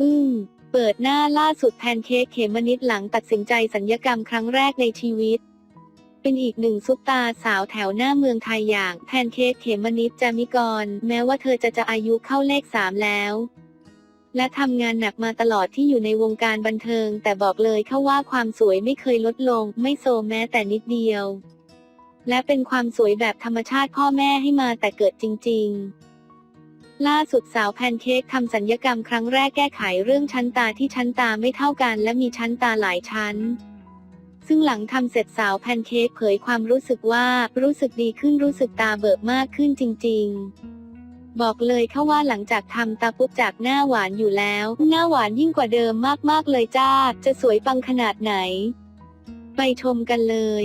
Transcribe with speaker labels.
Speaker 1: อึ้งเปิดหน้าล่าสุดแพนเค้กเขมนิดหลังตัดสินใจสัญญกรรมครั้งแรกในชีวิต เป็นอีกหนึ่งซุปตาสาวแถวหน้าเมืองไทยอย่างแพนเค้กเขมนิดจามิกร แม้ว่าเธอจะจะอายุเข้าเลขสามแล้ว และทำงานหนักมาตลอดที่อยู่ในวงการบันเทิง แต่บอกเลยเข้าว่าความสวยไม่เคยลดลง ไม่โซแม้แต่นิดเดียว และเป็นความสวยแบบธรรมชาติพ่อแม่ให้มาแต่เกิดจริง ๆ ล่าสุดสาวแพนเค้กทำสัญญกรรมครั้งแรกแก้ไขเรื่องชั้นตาที่ชั้นตาไม่เท่ากันและมีชั้นตาหลายชั้น ซึ่งหลังทำเสร็จสาวแพนเค้กเผยความรู้สึกว่ารู้สึกดีขึ้นรู้สึกตาเบิกมากขึ้นจริง ๆ บอกเลยเขาว่าหลังจากทำตาปุ๊บจากหน้าหวานอยู่แล้ว หน้าหวานยิ่งกว่าเดิมมากๆเลยจ้า จะสวยปังขนาดไหน ไปชมกันเลย